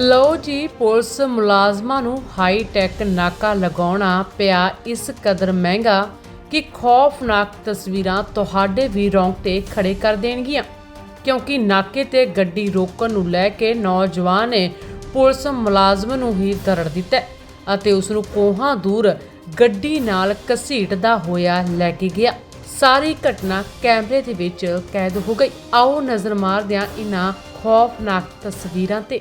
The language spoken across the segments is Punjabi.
ਲਓ ਜੀ, ਪੁਲਿਸ ਮੁਲਾਜ਼ਮਾਂ ਨੂੰ ਹਾਈ ਟੈਕ ਨਾਕਾ ਲਗਾਉਣਾ ਪਿਆ ਇਸ ਕਦਰ ਮਹਿੰਗਾ ਕਿ ਖੌਫਨਾਕ ਤਸਵੀਰਾਂ ਤੁਹਾਡੇ ਵੀ ਰੌਂਗਟੇ ਖੜੇ ਕਰ ਦੇਣਗੀਆਂ। ਕਿਉਂਕਿ ਨਾਕੇ ਤੇ ਗੱਡੀ ਰੋਕਣ ਨੂੰ ਲੈ ਕੇ ਨੌਜਵਾਨ ਨੇ ਪੁਲਿਸ ਮੁਲਾਜ਼ਮ ਨੂੰ ਹੀ ਦਰੜ ਦਿੱਤਾ ਅਤੇ ਉਸ ਨੂੰ ਕੋਹਾਂ ਦੂਰ ਗੱਡੀ ਨਾਲ ਘਸੀਟਦਾ ਹੋਇਆ ਲੈ ਕੇ ਗਿਆ। ਸਾਰੀ ਘਟਨਾ ਕੈਮਰੇ ਦੇ ਵਿੱਚ ਕੈਦ ਹੋ ਗਈ। ਆਓ ਨਜ਼ਰ ਮਾਰਦਿਆਂ ਇਹਨਾਂ ਖੌਫਨਾਕ ਤਸਵੀਰਾਂ ਤੇ।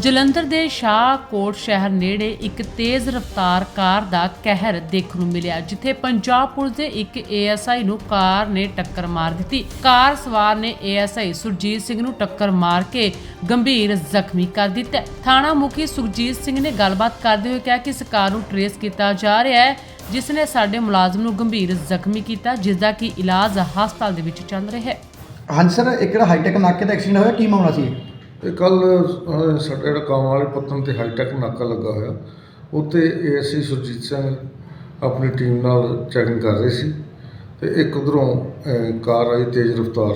ਜਲੰਧਰ ਦੇ ਸ਼ਾਹਕੋਟ ਸ਼ਹਿਰ ਨੇੜੇ ਇੱਕ ਤੇਜ਼ ਰਫ਼ਤਾਰ ਕਾਰ ਦਾ ਕਹਿਰ ਦੇਖਣ ਨੂੰ ਮਿਲਿਆ, ਜਿੱਥੇ ਪੰਜਾਬ ਪੁਲਿਸ ਦੇ ਇੱਕ ਏਐਸਆਈ ਨੂੰ ਕਾਰ ਨੇ ਟੱਕਰ ਮਾਰ ਦਿੱਤੀ। ਕਾਰ ਸਵਾਰ ਨੇ ਏਐਸਆਈ ਸੁਰਜੀਤ ਸਿੰਘ ਨੂੰ ਟੱਕਰ ਮਾਰ ਕੇ ਗੰਭੀਰ ਜ਼ਖਮੀ ਕਰ ਦਿੱਤਾ ਥਾਣਾ ਮੁਖੀ ਸੁਖਜੀਤ ਸਿੰਘ ਨੇ ਗੱਲਬਾਤ ਕਰਦੇ ਹੋਏ ਕਿਹਾ ਕਿ ਇਸ ਕਾਰ ਨੂੰ ਟਰੇਸ ਕੀਤਾ ਜਾ ਰਿਹਾ ਹੈ, ਜਿਸ ਨੇ ਸਾਡੇ ਮੁਲਾਜ਼ਮ ਨੂੰ ਗੰਭੀਰ ਜ਼ਖਮੀ ਕੀਤਾ ਜਿਸ ਦਾ ਕਿ ਇਲਾਜ ਹਸਪਤਾਲ ਦੇ ਵਿੱਚ ਚੱਲ ਰਿਹਾ ਹੈ। ਹਾਂਜੀ ਸਰ, ਇੱਕ ਜਿਹੜਾ ਹਾਈਟੈਕ ਨਾਕੇ ਦਾ ਐਕਸੀਡੈਂਟ ਹੋਇਆ, ਕੀ ਮਾਮਲਾ ਸੀ ਇਹ? ਇਹ ਕੱਲ ਸਾਡਾ ਜਿਹੜਾ ਕੰਮ ਵਾਲੇ ਪੱਤਨ ਤੇ ਹਾਈਟੈਕ ਨਾਕਾ ਲੱਗਾ ਹੋਇਆ, ਉੱਥੇ ਏਐਸਸੀ ਸੁਰਜੀਤ ਸਿੰਘ ਆਪਣੀ ਟੀਮ ਨਾਲ ਚੈਕਿੰਗ ਕਰ ਰਹੇ ਸੀ ਤੇ ਇੱਕ ਉਧਰੋਂ ਕਾਰ ਆਈ ਤੇਜ਼ ਰਫ਼ਤਾਰ,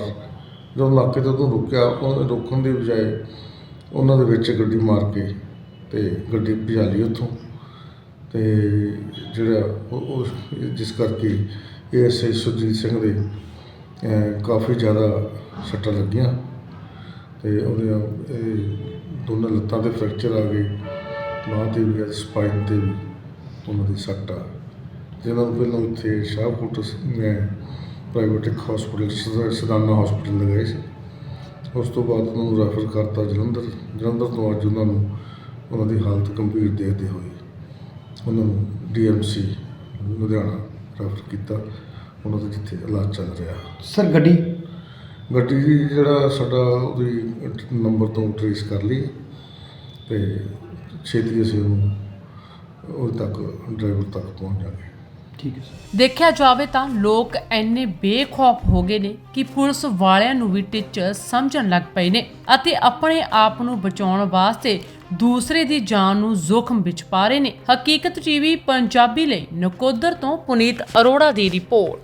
ਜਦੋਂ ਨਾਕੇ ਤੋਂ ਉਹਨੂੰ ਰੁਕਿਆ, ਉਹ ਰੋਕਣ ਦੀ ਬਜਾਏ ਉਹਨਾਂ ਦੇ ਵਿੱਚ ਗੱਡੀ ਮਾਰ ਕੇ ਤੇ ਗੱਡੀ ਭਜਾ ਲਈ ਉੱਥੋਂ ਤੇ ਜਿਹੜਾ ਉਹ- ਉਹ, ਜਿਸ ਕਰਕੇ ਏਐਸਆਈ ਸੁਰਜੀਤ ਸਿੰਘ ਦੇ ਕਾਫੀ ਜ਼ਿਆਦਾ ਸੱਟਾਂ ਲੱਗੀਆਂ ਅਤੇ ਉਹਦੀਆਂ ਇਹ ਦੋਨਾਂ ਲੱਤਾਂ ਤੇ ਫ੍ਰੈਕਚਰ ਆ ਗਈ ਬਾਂਹ ਤੇ ਵੀ ਸਪਾਈਨ ਤੇ ਵੀ ਉਹਨਾਂ ਦੀ ਸੱਟ ਆ। ਜਿਹਨਾਂ ਨੂੰ ਪਹਿਲਾਂ ਉੱਥੇ ਸ਼ਾਹਕੋਟ ਮੈਂ ਪ੍ਰਾਈਵੇਟ ਇੱਕ ਹਸਪੀਟਲ ਸਦਾਨਾ ਹਸਪੀਟਲ ਲਗਾਏ ਸੀ। ਉਸ ਤੋਂ ਬਾਅਦ ਉਹਨਾਂ ਨੂੰ ਰੈਫਰ ਕਰਤਾ ਜਲੰਧਰ ਜਲੰਧਰ ਤੋਂ ਅੱਜ ਉਹਨਾਂ ਨੂੰ ਉਹਨਾਂ ਦੀ ਹਾਲਤ ਗੰਭੀਰ ਦੇਖਦੇ ਹੋਏ ਉਹਨਾਂ ਨੂੰ ਡੀਐਮਸੀ ਲੁਧਿਆਣਾ ਰੈਫਰ ਕੀਤਾ। ਉਹਨਾਂ ਦਾ ਜਿੱਥੇ ਇਲਾਜ ਚੱਲ ਰਿਹਾ। ਸਰ, ਗੱਡੀ ਗੱਡੀ ਜਿਹੜਾ ਸਾਡਾ ਉਹਦੀ ਨੰਬਰ ਤੋਂ ਟਰੇਸ ਕਰ ਲਈ ਤੇ ਛੇਤੀ ਅਸੀਂ ਉਹਨੂੰ ਉਹ ਤੱਕ ਡਰਾਈਵਰ ਤੱਕ ਪਹੁੰਚ ਜਾਵਾਂਗੇ। ਠੀਕ ਹੈ ਸਰ। ਦੇਖਿਆ ਜਾਵੇ ਤਾਂ ਲੋਕ ਐਨੇ ਬੇਖੌਫ ਹੋ ਗਏ ਨੇ ਕਿ ਪੁਲਿਸ ਵਾਲਿਆਂ ਨੂੰ ਵੀ ਟੀਚਰ ਸਮਝਣ ਲੱਗ ਪਏ ਨੇ ਅਤੇ ਆਪਣੇ ਆਪ ਨੂੰ ਬਚਾਉਣ ਵਾਸਤੇ ਦੂਸਰੇ ਦੀ ਜਾਨ ਨੂੰ ਜ਼ੋਖਮ ਵਿੱਚ ਪਾ ਰਹੇ ਨੇ। ਹਕੀਕਤ ਟੀਵੀ ਪੰਜਾਬੀ ਲਈ ਨਕੋਦਰ ਤੋਂ ਪੁਨੀਤ ਅਰੋੜਾ ਦੀ ਰਿਪੋਰਟ।